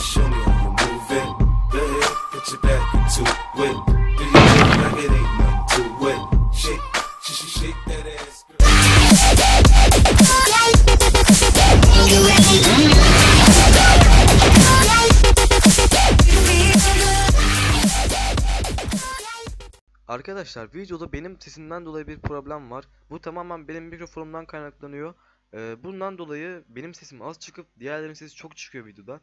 show me how you move it. Go ahead, put your back into it. Do your thing like it ain't nothing to it. Shake, shake, shake, that ass. Arkadaşlar videoda benim sesimden dolayı bir problem var. Bu tamamen benim mikrofonumdan kaynaklanıyor. Ee, bundan dolayı benim sesim az çıkıp diğerlerinin sesi çok çıkıyor videoda.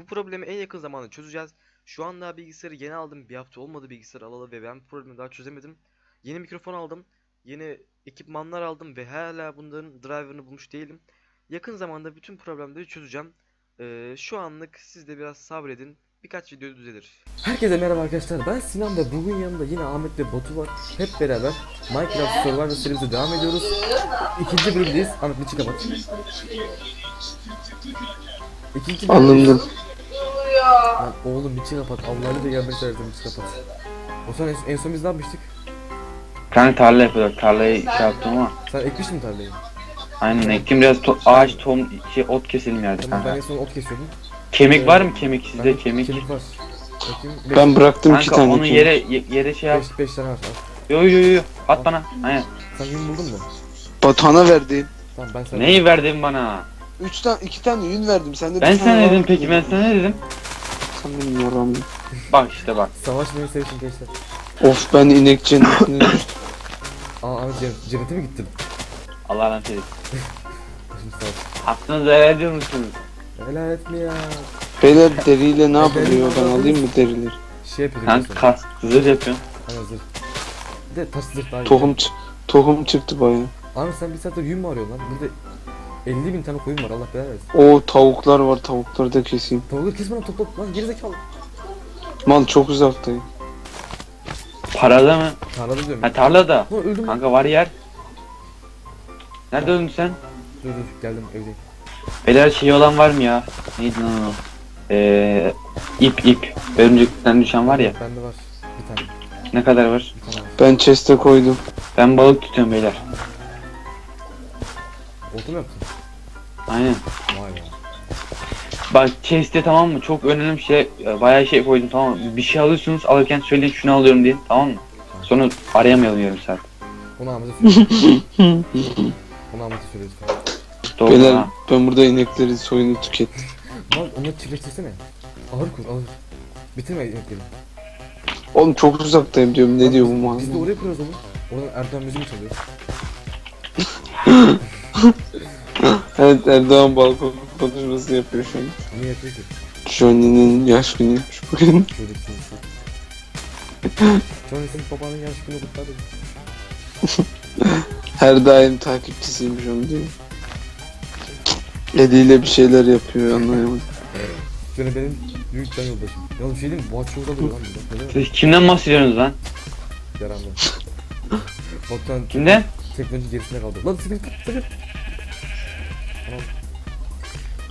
Bu problemi en yakın zamanda çözeceğiz. Şu anda bilgisayarı yeni aldım. Bir hafta olmadı bilgisayarı alalı ve ben bu problemi daha çözemedim. Yeni mikrofon aldım. Yeni ekipmanlar aldım ve hala bunların driver'ını bulmuş değilim. Yakın zamanda bütün problemleri çözeceğim. Ee, şu anlık siz de biraz sabredin. Birkaç video düzelir. Herkese merhaba arkadaşlar ben Sinan ve bugün yanımda yine Ahmet ve Batu var. Hep beraber Minecraft Survivor serimize devam ediyoruz. İkinci bölümdeyiz. Ahmet bir kapat. İkinci bölümdeyiz. Anladım. Lan oğlum bir kapat. Allah'ını da gelmek isterdim bir kapat. O zaman en, en son biz ne yapmıştık? Tane tarla yapıyorduk. Tarlayı şey yaptım ama. Sen ekmiştin mi tarlayı? Aynen ektim biraz to- ağaç, tom, şey, ot keselim yerde Tamam ben en kanka. son ot kesiyordum. Kemik var mı kemik sizde Bende kemik? Kemik var. Bakayım. Beş, Ben bıraktım iki Kanka tane. onu kemik. yere ye- yere şey yap. beş, beş tane var. Al. Yo yo yo at bana. Aynen. Sen yün buldun mu? Batuhan'a verdim. Tamam ben sana... Neyi verdin bana? Üç tane, iki tane yün verdim. Sen de Ben bir sana tane dedim peki ben sana ne dedim? Sen benim yaramı. Bak işte bak. Savaş beni sevişin gençler. Of ben inek cennetine düştüm. Aa Ahmet cennet- cennete mi gittin? Allah rahmet eylesin. Başım sağ. Hakkınızı helal ediyor musunuz? Helal etme ya. Beyler deriyle ne yapılıyor? Ben alayım mı derileri? Şey yapıyordum. Kanka kas zırh yapıyorsun. Hani zırh. Bir de taş zırh daha iyi. Tohum, tohum çıktı baya. Abi sen bir saatte yün mü arıyorsun lan? Burada 50 bin tane koyun var Allah belanı versin. O tavuklar var tavukları da keseyim. Tavukları kes bana topla lan gerizekalı. Mal çok uzaktayım. Parada mı? Tarlada diyorum. Ha tarlada. Lan öldüm lan. Kanka var yer. Nerede öldün sen? Dur dur geldim evdeyim. Beyler şey olan var mı ya? Neydi lan o? Eee ip ip. Örümcekten düşen var ya. Bende var. Bir tane. Ne kadar var? Bir tane var. Ben chest'e koydum. Ben balık tutuyorum beyler. Oldu mu yaptın? Aynen. Vay be. Bak chest'e tamam mı? Çok önemli şey, bayağı şey koydum tamam mı? Bir şey alıyorsunuz alırken söyleyin şunu alıyorum diye tamam mı? Sonra arayamayalım yarım saat. Onu Ahmet'e söylüyoruz. Onu Ahmet'e söylüyoruz. Doğru Beyler ha. ben burada ineklerin soyunu tükettim. Lan onları çiftleştirsene. Ağır kur ağır. Bitirme yemekleri. Oğlum çok uzaktayım diyorum. Ne diyor bu Biz de mal? oraya kuruyoruz oğlum. Oradan Erdoğan müziği mi çalıyor? Evet Erdoğan balkon konuşması yapıyor şu an. Niye yapıyor ki? Johnny'nin yaş günüymüş bugün. Çocuk çocuk. Johnny'sin babanın yaş günü kutladı. Her daim takipçisiymiş onu diyor. Eliyle bir şeyler yapıyor anlayamadım. Johnny benim büyük can yoldaşım. Ya bir şey diyeyim mi? Bu aç çok alıyor lan. Ne? Siz kimden bahsediyorsunuz lan? Yarandı. Batuhan Kimden? Teknoloji gerisinde kaldı. Lan sıkı sıkı. Tamam.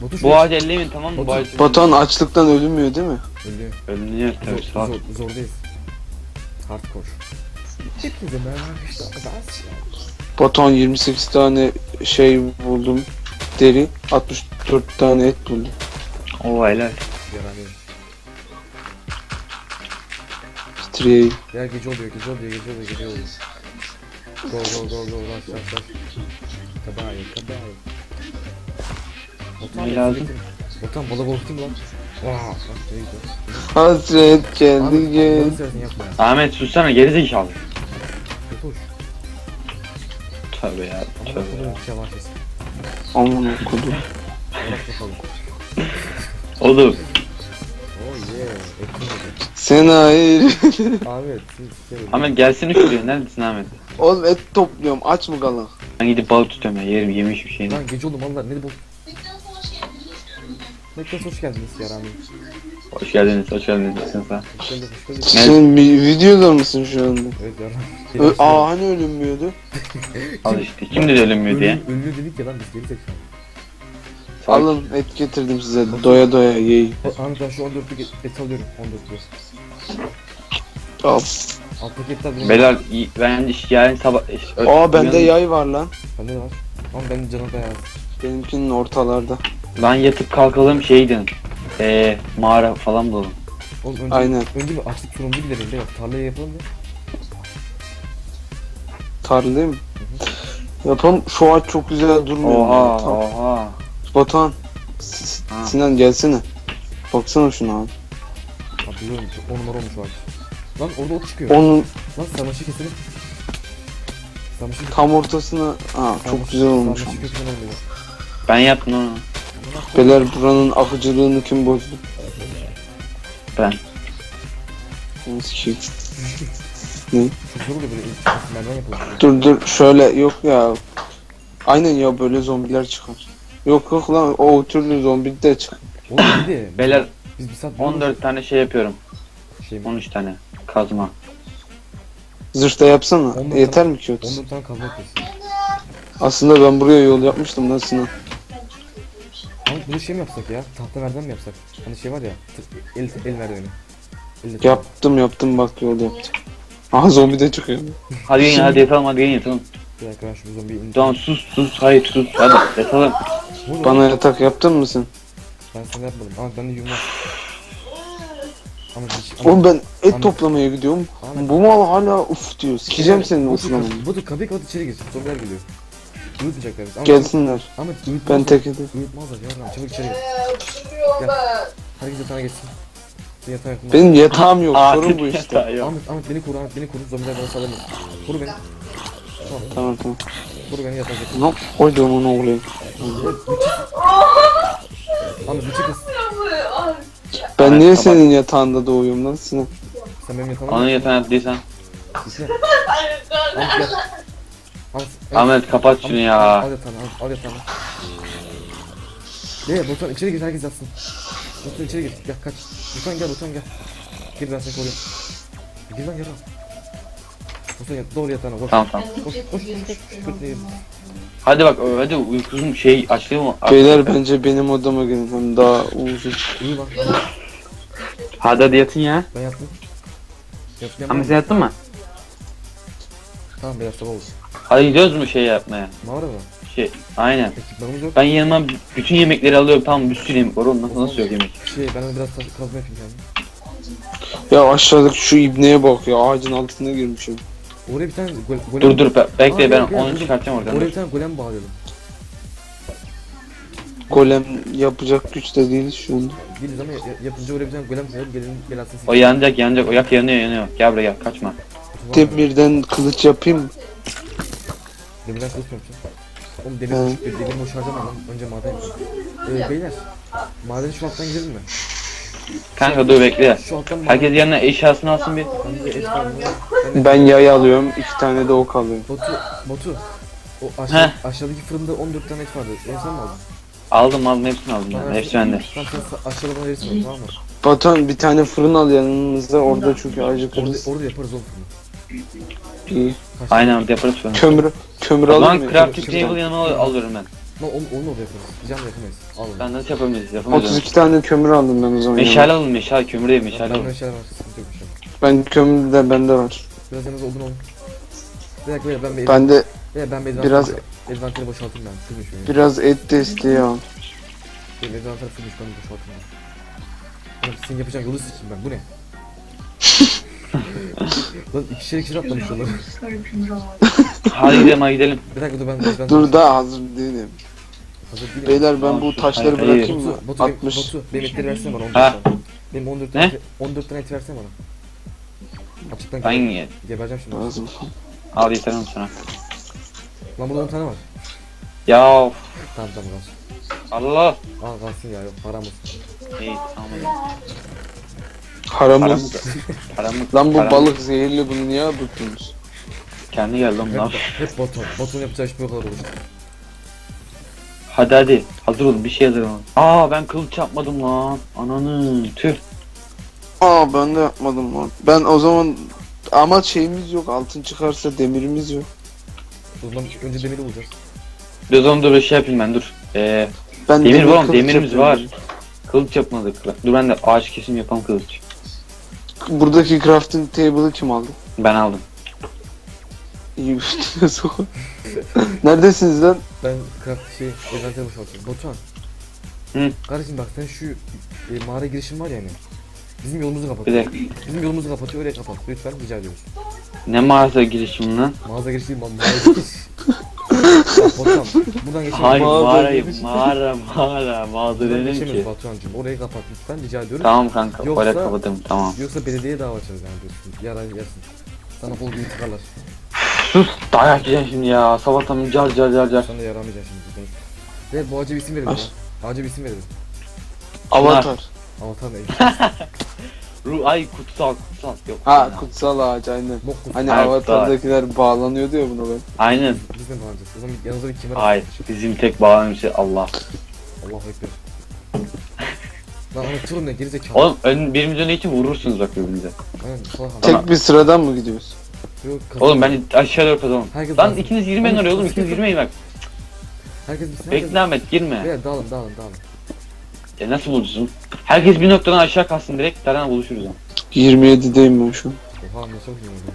Batu şu Bu ağacı ellemeyin tamam mı? Bu Batu- ağacı Batuhan açlıktan ölmüyor değil mi? Ölüyor. Ölünüyor tabii Zor, sağ zor, zordayız. Hardcore. Hepinize merhaba arkadaşlar. Ben Batuhan 28 tane şey buldum. Deri. 64 tane et buldum. Oo helal. Yaranıyorum. Titreyeyim. Ya gece oluyor, gece oluyor, gece oluyor, gece oluyor. Go go go go rush rush rush. Kabayo kabayo. Botan Ne lazım? Botan balık korkutayım lan. Vaa. Hasret Allah'ını gel. Ahmet sussana gerizekalı. Kötü hoş. Tövbe ya tövbe ya. şey. Bırak bakalım. Oğlum Oh yeah. Sen hayır. Ahmet siz şey Ahmet gelsene şuraya neredesin Ahmet? Oğlum et topluyorum. Aç mı kalan? Ben gidip balık tutuyorum ya yerim yemiş bir şeyini. Lan gece oldu mallar ne bu? Mekkas hoş geldiniz yarami. Hoş geldiniz hoş geldiniz sınıfa. Hoş geldiniz, hoş geldiniz. Ne? Sen bir videoda mısın şu anda? Evet Ö- yarami. Aa hani ölünmüyordu? Al işte kim dedi ölünmüyor diye. Ünlü, ünlü dedik ya lan biz geri zekalı. Alın et getirdim size. Doya doya yiyin. Ben şu 14'lük et, et alıyorum 14'lük. Al. Alttaki. Beyler iyi- ben iş yarın sabah... iş- ö- Aa bende uyanın- yay var lan. Bende de var. Ama benim canım beyaz. Benimkinin ortalarda. Lan yatıp kalkalım şey gidin. Ee, mağara falan bulalım. Oğlum önce, Aynen. önce bir açlık sorumuzu gidelim de bak tarlaya yapalım da. Tarlayı mı? Yapalım. Şu ağaç çok güzel durmuyor. Oha Tam- oha. Batuhan. S- Ha. Sinan gelsene. Baksana şuna abi. Abi biliyorum çok on numara olmuş o ağaç. Lan orada ot çıkıyor. Onun Lan sarmaşık keselim. Sarmaşık tam ortasına ha çok güzel olmuş. Sarmaşık kökünden olmuyor. Ben yaptım onu. Beyler buranın akıcılığını kim bozdu? Ben. Nasıl ki? Çok zor oluyor böyle ilk merdiven yapalım. Dur dur şöyle yok ya. Aynen ya böyle zombiler çıkar. Yok yok lan o türlü zombi de çıkar. Oğlum bir de Beyler biz bir saat 14 tane şey yapıyorum. Şey mi? 13 tane. Kazma. Zırhta yapsana. Ondan Yeter mi ki otuz? 14 tane kazma yapıyoruz. Aslında ben buraya yol yapmıştım lan Sinan. Ama bunu şey mi yapsak ya? Tahta merdiven mi yapsak? Hani şey var ya, tı- el, el merdiveni. Elle. Yaptım yaptım bak yol yaptım. Aha zombi de çıkıyor. Hadi gelin hadi yatalım hadi gelin yatalım. Bir dakika ben şu zombiyi indim. Tamam sus sus hayır sus hadi yatalım. Vur Bana... yatak yaptın mı sen? Ben sana yapmadım. Ama ben de yumruk. Ama hiç... Ama... Oğlum ben et Ahmet. toplamaya gidiyorum. Ahmet. Bu mal hala uf diyor. Sikeceğim senin dur, bu dur kapıyı kapat içeri girsin. Zombiler geliyor. Uyutmayacaklar. Ama Gelsinler. Ben uyutmazlar. tek edeyim. Uyutmazlar yavrum çabuk içeri gir. Gel. Herkes yatağına geçsin. Bir yatağa yakın. Benim yatağım yok. Sorun bu işte. Ahmet, Ahmet beni koru, Ahmet beni koru. Zombiler bana saldırmasın. Koru beni. Tamam, Tamam tamam. koru beni yatağa getir. Ne koydum onu oraya. Ahmet bir kız. Ben niye kapat. senin yatağında doğuyorum lan Sinan? Sen benim yatağıma Onun yatağına yattıysan. Gitsene. Ahmet gel. Kapat şunu Al ya. yatağını, al, al yatağını. Ne, Botan içeri gir, herkes yatsın. Botan içeri gir, gel kaç. Botan gel, Botan gel. Gir ben seni koruyorum. Gir lan yatağa. Botan yat, doğru yatağına, koş. Tamam tamam. Koş, koş, koş, gir. Hadi bak hadi uykusum şey açlıyor mu? Beyler bence benim odama gelin. Hem daha uzun. İyi lan. Hadi hadi yatın ya. Ben yattım. Ahmet yattım. sen yattın mı? Tamam, biraz sabah olur. Hadi gidiyoruz mu şey yapmaya? Mağara mı? Şey aynen. Ekipmanımız yok. Ben yanıma bütün yemekleri alıyorum tamam bir sürü yemek var oğlum nasıl, nasıl yok yemek? Şey, ben de biraz kazma yapayım kendim. Ya aşağıdaki şu ibneye bak ya ağacın altına girmişim. Oraya bir tane gol, golem... Dur dur be- bekle Aa, ben gel, gel, onu dur. çıkartacağım oradan. Oraya bir tane golem bağlayalım. Golem yapacak güçte değiliz şu anda. Değiliz ama ya- yapınca oraya bir tane golem koyalım, gelin belasını O yanacak yanacak o yak yanıyor yanıyor. Gel buraya gel kaçma. Demirden kılıç yapayım mı? Demirden kılıç mı yapacaksın? Oğlum demir, Hı. demir, boşalacağım ama önce maden. Ee, beyler, madeni şu alttan gidelim mi? Kanka dur bekle. Herkes yanına eşyasını alsın bir. Ben yay alıyorum. iki tane de ok alıyorum. Batu, Batu. O aşağı, aşağıdaki fırında 14 tane et vardı. En sen mi aldın? Aldım aldım hepsini aldım ben. Hepsi bende. Sen sa- aşağıda bana verirsin onu, tamam mı? Batuhan bir tane fırın al yanımızda. Orada çünkü Orada, acıkırız. orada yaparız oğlum fırını. İyi. Aynen yaparız sonra. Kömür, kömür alayım mı? crafting Şuradan. table yanıma al- alıyorum ben. Lan onu, onu orada yaparız. Can yapamayız. Al. Ben nasıl yapamayız yapamayız. onu. 32 tane kömür aldım ben o zaman. Meşale alın meşale kömür değil meşale Ben alın. şeyler var. Sıkıntı yok bir. Ben kömür de bende var. Biraz yanınızda odun olun. Bir dakika ben bir Ben de Beyler ben bir biraz- Advantage'i boşaltayım ben. Sürmüş beni. biraz et desteği al. Benim advantage sürmüş ben boşaltayım ben. Oğlum yapacağın yolu sikeyim ben. Bu ne? Lan ikişer ikişer atlamış yolları. Hadi gidelim hadi gidelim. Bir dakika dur ben ben Dur daha hazır değilim. Hazır değilim. Beyler ben bu taşları Hayır, bırakayım mı? Batu, Batu, benim, 60. Batu, benim etleri versene bana 14 Ha. tane. Benim 14 Ne? tane, 14 tane et versene bana. Açıktan Ben ye- gebereceğim şimdi. Lazım. al yeterim sana. Lan burada 10 tane var. Ya of, Tamam tamam kalsın. Allah. Al kalsın ya yok param olsun. İyi tamam. Haramız. Paramı, Lan bu balık zehirli bunu niye tuttunuz? Kendi geldi lan Hep, lan. hep baton. Baton yapacağı iş bu kadar olur. Hadi hadi. Hazır olun bir şey hazır olun. Aa ben kılıç yapmadım lan. Ananı tüh. Aa ben de yapmadım lan. Ben o zaman ama şeyimiz yok. Altın çıkarsa demirimiz yok. O zaman önce demiri bulacağız. Dur oğlum dur bir şey yapayım ben dur. Ee, Ben demir var oğlum kılıç demirimiz var. Kılıç yapmadık. Dur ben de ağaç kesim yapalım kılıç. Buradaki crafting table'ı kim aldı? Ben aldım. İyi üstüne sok. Neredesiniz lan? Ben craft şey, eventleri boşaltıyorum. Batuhan. Hı. Kardeşim bak sen şu e, mağara girişin var ya hani. Bizim yolumuzu kapat. Bir dakika. Bizim yolumuzu kapatıyor oraya kapat. Lütfen rica ediyoruz. Ne mağaza girişim lan? Mağaza girişi ma- mağara giriş. Batuhan buradan geçemeyiz. Hayır Mağaza mağarayı mağara mağara mağaza Buradan dedim geçemiyoruz ki. Batuhan'cım. Orayı kapat lütfen rica ediyoruz. Tamam kanka Yoksa- öyle kapadım tamam. Yoksa belediyeye dava açarız yani diyorsun. Yaran yersin. Sana bol gibi tıkarlar. Sus dayak yiyeceksin şimdi ya sabahtan car car car car. Sana yaramayacaksın şimdi. Ve bu ağaca bir isim verelim ya. Ağaca bir isim verelim. Avatar. Avatar ne? Ru ay kutsal kutsal yok. Ha kutsal ağaç aynen. Hani Ha, avatardakiler bağlanıyordu ya buna ben. Aynen. Biz de mi bağlayacağız? O zaman yanınıza bir kemer Hayır atın. bizim tek bağlanan şey Allah. Allahu ekber. Lan anlatıyorum ne gerizekalı. Oğlum ön, birimiz öne için vurursunuz bak birbirinize. Aynen salak adam. Tek bir sıradan mı gidiyoruz? Yok, Oğlum ben aşağı doğru kazanım. Herkes Lan lazım. ikiniz girmeyin oraya oğlum ikiniz girmeyin bak. Herkes bir. Bekle Ahmet girme. Beyler dağılın dağılın dağılın. Ya nasıl bulursun? Herkes bir noktadan aşağı kalsın direkt. Tarana buluşuruz ama. 27'deyim ben şu an. Oha ne çok iyi oldu.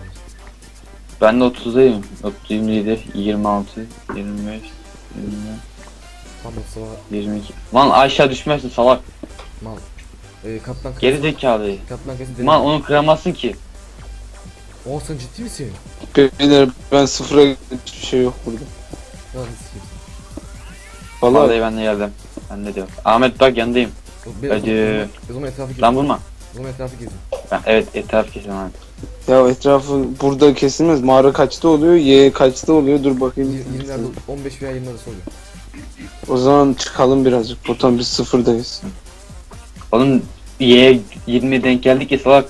Ben de 30'dayım. 30, 27, 26, 25, 24, Tam sabah 22. Lan aşağı düşmezsin salak. mal. Ee, kaplan kası. Geri zekalı. Kaplan kası dedim. Man onu kıramazsın ki. Oha sen ciddi misin? Beyler ben sıfıra hiçbir şey yok burada. Lan sikeyim. Valla Vallahi ben de geldim. Ben de diyorum. Ahmet bak yanındayım. Ben Hadi. O zaman etrafı gezin. Lan vurma. O zaman etrafı gezin. Ben, evet etraf kesin abi. ya etrafı burada kesilmez. Mağara kaçta oluyor? Y kaçta oluyor? Dur bakayım. 20'lerde 15 veya 20 arası oluyor. O zaman çıkalım birazcık. Botan biz sıfırdayız. Oğlum Y 20 denk geldik ya salak.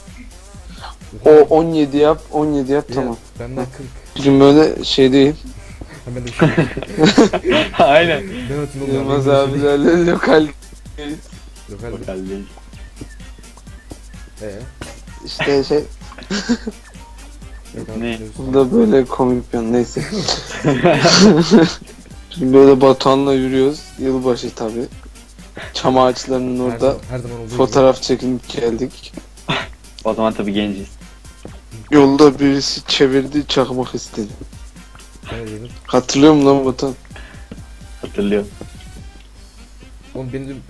O 17 yap, 17 yap Ya, tamam. Benden 40. Bugün böyle şey değil. Hemen de bir şey. Aynen. Ben oğlum. Yılmaz ben abilerle lokal Lokal bir. Eee? işte şey Lokal Ne? bir- burada böyle komik bir yan neyse. Şimdi böyle Batuhan'la yürüyoruz. Yılbaşı tabi. Çam ağaçlarının Her orada zaman- Her zaman olduğu gibi. fotoğraf çekilip geldik. O zaman tabii genciz. Yolda birisi çevirdi çakmak istedi. Dedim. Hatırlıyor musun lan Batuhan? Hatırlıyor. Oğlum beni dün...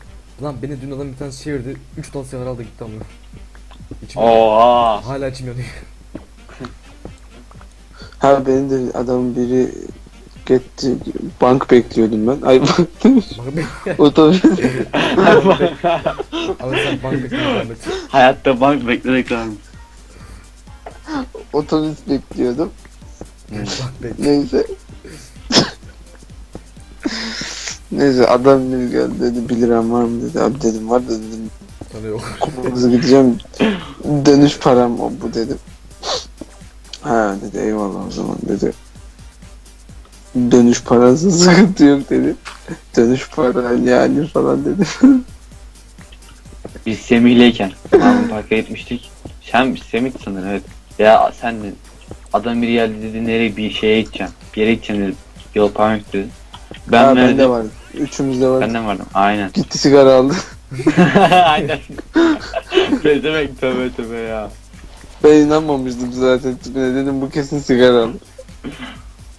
Lan beni dün adam bir tane çevirdi. 3 dal sigara aldı gitti ama. İçim Oha. Hala içim yanıyor. Ha beni de adam biri gitti bank bekliyordum ben. Ay otobüs Ama sen bank bekliyorsun Ahmet. Hayatta bank beklemek lazım. otobüs bekliyordum. Neyse. Neyse adam bir geldi dedi 1 liram var mı dedi. Abi dedim var da dedim Sana yok. hızlı gideceğim. Dönüş param o bu dedim. Ha dedi eyvallah o zaman dedi. Dönüş parası sıkıntı yok dedi. Dönüş para yani falan dedi. Biz Semih'leyken Park'a gitmiştik. Sen Semih sanırım evet. Ya sen adam biri geldi dedi nereye bir şeye gideceğim. Bir yere gideceğim dedim. Yol parmak dedi. Ben ha, verdim. bende vardı. Üçümüzde vardı. Benden vardım. Aynen. Gitti sigara aldı. Aynen. ne demek tövbe tövbe ya. Ben inanmamıştım zaten tipine dedim bu kesin sigara aldı.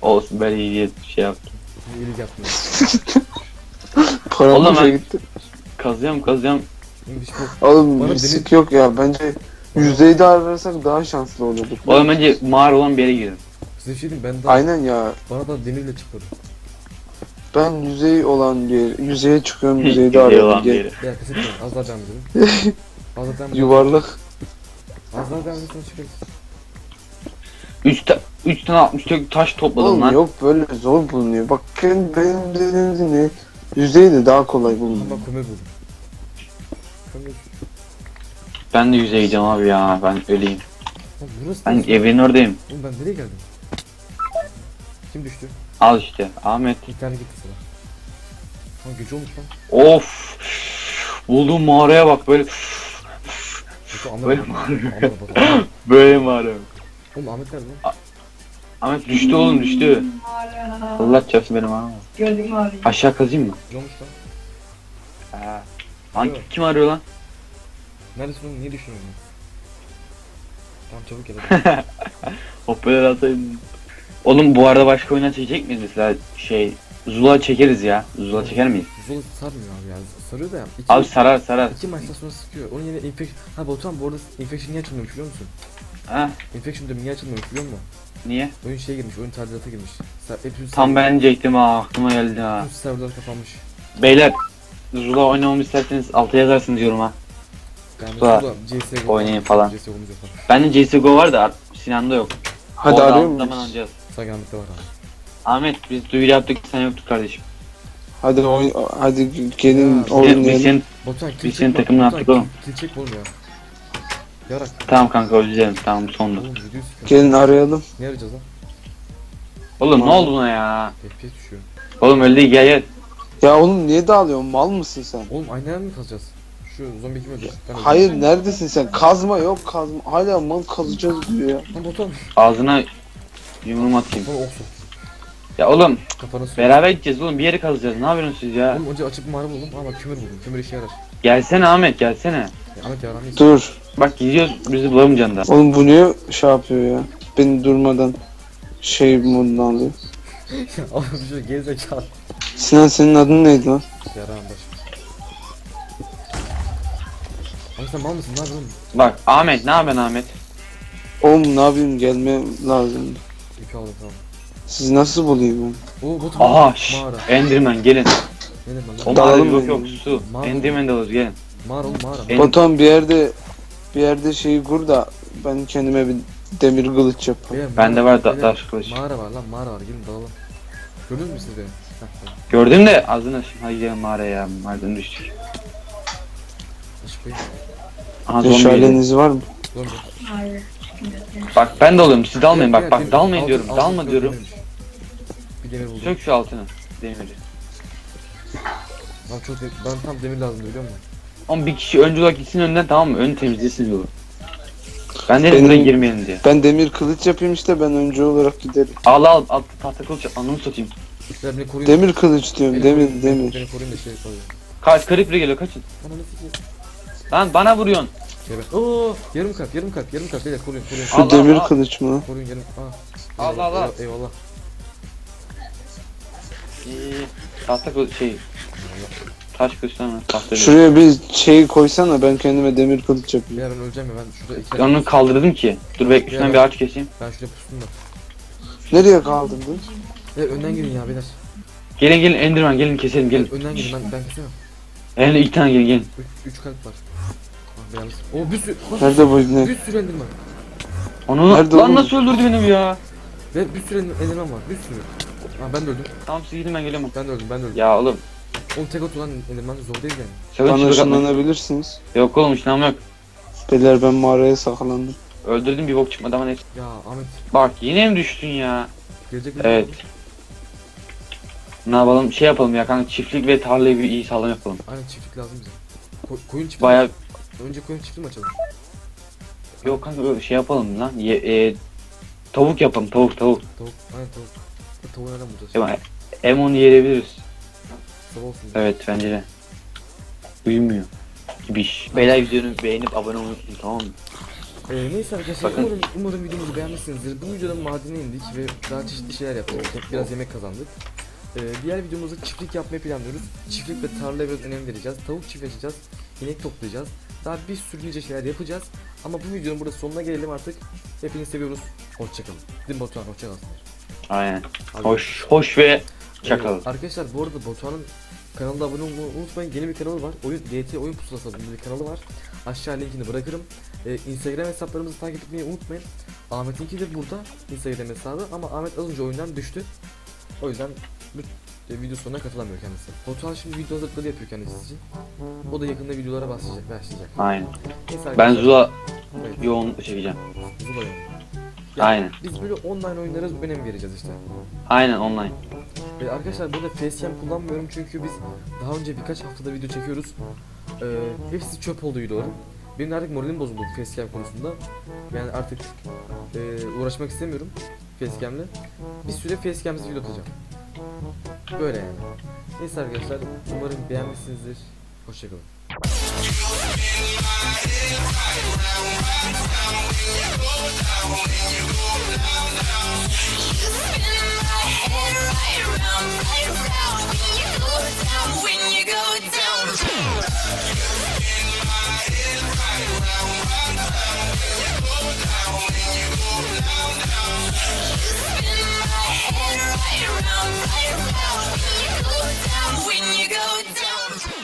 Olsun ben iyi diye şey yaptım. İyilik yapmıyor. Param boşa ben- gitti. Kazıyorum kazıyorum. Bir. Oğlum risk yok ya bence yüzeyde ararsak daha şanslı olurduk. Oğlum bence mağara olan bir yere gidelim. Size bir şey diyeyim ben daha... Aynen ya. Bana da demirle çıkmadı. Ben yüzey olan bir yer, yüzeye çıkıyorum yüzeyde Yüzey arıyorum. olan bir yere. Bir dakika sekmeyin. Az daha devam edelim. Az daha devam edelim. Yuvarlak. Az daha devam edelim çıkarız. 3 ta 3 tane 64 taş topladım Oğlum lan. yok böyle zor bulunuyor. Bak benim, benim dediğim dinle. Yüzey de daha kolay bulunuyor. Ama kömür buldum. Kömür. Ben de yüzeye gideceğim abi ya. Ben öleyim. Burası Ben neresi? evin oradayım. Oğlum ben nereye geldim? Kim düştü? Al işte. Ahmet. Bir tane gitti sana. Lan gece olmuş lan. Of. Bulduğum mağaraya bak böyle. Yoksa Ahmet Böyle Ahmet mağara. Ahmet. Böyle mağara. Oğlum Ahmet nerede lan? Ahmet düştü oğlum düştü. Allah çarpsın benim ağam. Gördüm abi. Aşağı kazayım mı? Gece olmuş lan. Lan kim arıyor lan? Neredesin oğlum? Niye düşünüyorsun? Tamam çabuk gel hadi. Hoparlör atayım. Oğlum bu arada başka oyunlar çekecek miyiz mesela şey Zula çekeriz ya. Zula çeker miyiz? Zula sarmıyor abi ya. Sarıyor da. İki, Abi sarar sarar. iki maçtan sonra sıkıyor. Onun yerine infection... Ha Batuhan bu arada infection niye açılmıyormuş biliyor musun? Ha? Infection diyorum niye açılmıyormuş biliyor musun? Niye? Oyun şeye girmiş, oyun tadilata girmiş. Hepsi Tam ben diyecektim ha aklıma geldi ha. Serverlar kapanmış. Beyler Zula oynamamı isterseniz alta yazarsınız yoruma. CSGO oynayın falan. Bende CSGO var da Sinan'da yok. Hadi Orada arıyor zaman oynayacağız. Saganlıkta var abi. Ahmet biz duyuru yaptık sen yoktun kardeşim. Hadi oyn hadi gelin Ya, Biz, oynayalım. biz senin, Batuhan kill Biz çek senin bak, takımını Batuhan, yaptık oğlum. Kill, kill çek oğlum ya. Yarak. tamam kanka özür dilerim tamam sondu. Oğlum videoyu sıkıyorum. Gelin arayalım. Ne arayacağız lan? Oğlum ne oldu buna ya? FPS düşüyor. Oğlum değil gel gel. Ya oğlum niye dağılıyorsun? Mal mısın sen? Oğlum aynı yer mi kazacağız? Şu zombi kim öldü? Ben öldüm. Hayır neredesin sen? Kazma yok kazma. Hala mal kazacağız diyor ya. Lan Batuhan. Ağzına yumruğumu atayım. Bana. Ya oğlum beraber gideceğiz oğlum bir yere kazacağız ne yapıyorsunuz siz ya? Oğlum önce açıp mağara buldum ama kömür buldum. Kömür işe yarar. Gelsene Ahmet gelsene. Ya Ahmet yaramayız. Dur. Bak gidiyoruz bizi bulamayacaksın da. Oğlum bu niye şey yapıyor ya? Beni durmadan şey moduna alıyor. Bir şey gerizekalı. Sinan senin adın neydi lan? Yaran baş. Abi sen mal mısın? Ne yapıyorsun? Bak Ahmet ne yapıyorsun Ahmet? Oğlum ne yapayım gelme lazım. İpi aldım tamam. Siz nasıl bulayım? Oo Batu Aha şşş mağara. Enderman gelin. Ne demek lan? O Dalalım mağara mı? yok yok su. Mağara. Enderman dalıyoruz gelin. Mağara oğlum mağara. En- Batuhan bir yerde bir yerde şeyi kur da ben kendime bir demir kılıç yapayım. Beyler, Bende mağara- var da- beyler, taş kılıç. Mağara var lan mağara var gelin dalalım. Gördünüz mü siz beni? Heh, tamam. Gördüm de ağzına şimdi hadi gidelim mağaraya mağaradan düştük. Aha zombi geliyor. Meşaleniz var mı? Zombi. Hayır. Bak ben de alıyorum siz dalmayın bak bak dalmayın altın- diyorum altın dalma yok, diyorum. Bir demir buldum. Sök şu altını. Demiri. Lan çok demir, ben tam demir lazımdı biliyor musun? Ama bir kişi önce olarak gitsin önden tamam mı? Önü temizlesin yolu. Ben de Benim- buraya girmeyelim diye. Ben demir kılıç yapayım işte ben önce olarak giderim. Al al al tahta kılıç anını satayım. Beni koruyun. Demir kılıç diyorum Beni demir koruyun, demir. Beni koruyun da şey yapalım. Kaç creeper geliyor kaçın. Ananı sikeyim. Lan bana vuruyorsun. Geber. Oo, yarım kalp, yarım kalp, yarım kalp. Beyler koruyun, koruyun. Şu demir kılıç mı? Koruyun yarım. Aa. Al, al, al. Eyvallah, Eyvallah. İyi. Tahta kılıç şey. Taş lan tahta. Şuraya bir şey koysana ben kendime demir kılıç yapayım. Ben öleceğim ya ben şurada iki Ben onu kaldırdım ki. Dur bekle şuradan Ya. bir ağaç keseyim. Ben şuraya pustum da. Nereye kaldırdın? Beyler önden girin ya beyler. Gelin gelin Enderman gelin keselim gelin. Önden girin ben ben kesemem. Elinde iki tane gelin gelin. Üç, üç kalp var. Ah beyaz. Oo bir sürü. Nerede bu ne? Bir sürü enderman. Onu Nerede lan oğlum? nasıl öldürdü beni bu ya? Ve bir sürü enderman var. Bir sürü. Ah ben de öldüm. Tamam siz gidin ben geliyorum. Ben de öldüm. Ben de öldüm. Ya oğlum. Oğlum tek atılan enderman zor değil yani. Bana ışınlanabilirsiniz. Yok oğlum işlem yok. Beyler ben mağaraya saklandım. Öldürdüm bir bok çıkmadı ama neyse. Ya Ahmet Bak yine mi düştün ya? gelecek mi? Evet. Ne yapalım şey yapalım ya kanka çiftlik ve tarlayı bir iyi sağlam yapalım. Aynen çiftlik lazım bize. Ko koyun çiftliği. Baya Önce koyun çiftliği mi açalım? yok kanka böyle şey yapalım lan. Ye, e, tavuk yapalım tavuk tavuk. Tavuk. Aynen tavuk. Bu tavuğu nereden bulacağız? Tamam. Hem onu yiyebiliriz. Sabah olsun. Evet bence de. Uyumuyor. Gibi iş. Beyler videonu beğenip abone olmayı unutmayın tamam mı? Ee, neyse arkadaşlar Bakın. umarım, umarım videomuzu beğenmişsinizdir. Bu videoda madene indik ve daha çeşitli şeyler yaptık. Biraz yemek kazandık. Ee, diğer videomuzda çiftlik yapmayı planlıyoruz. Çiftlik ve tarlaya biraz önem vereceğiz. Tavuk çiftleşeceğiz. inek toplayacağız. Daha bir sürü nice şeyler yapacağız. Ama bu videonun burada sonuna gelelim artık. Hepinizi seviyoruz. Hoşçakalın. Değil mi Batuhan? Hoşçakalın. Aynen. Hoş hoş ve çakal. Ee, arkadaşlar bu arada Batuhan'ın kanalına abone olmayı unutmayın. Yeni bir kanalı var. Oyun GT Oyun Pusulası adında bir kanalı var. Aşağı linkini bırakırım. Ee, Instagram hesaplarımızı takip etmeyi unutmayın. Ahmet'inki de burada Instagram hesabı ama Ahmet az önce oyundan düştü. O yüzden bu e, video sonuna katılamıyor kendisi. Batuhan şimdi video hazırlıkları yapıyor kendisi için. O da yakında videolara başlayacak. başlayacak. Aynen. Neyse Ben Zula evet, yoğun çekeceğim. Zula yani. Ya, Aynen. Biz böyle online oyunlara önem vereceğiz işte. Aynen online. Ee, arkadaşlar burada facecam kullanmıyorum çünkü biz daha önce birkaç haftada video çekiyoruz. Ee, hepsi çöp oldu videoların. Benim artık moralim bozuldu bu facecam konusunda. Yani artık e, uğraşmak istemiyorum facecam'le. Bir süre facecam'siz video atacağım. Böyle yani. Neyse arkadaşlar umarım beğenmişsinizdir. Hoşçakalın. When you go down, when you go down. When you go down, right around, right around, when you go down, when you go down.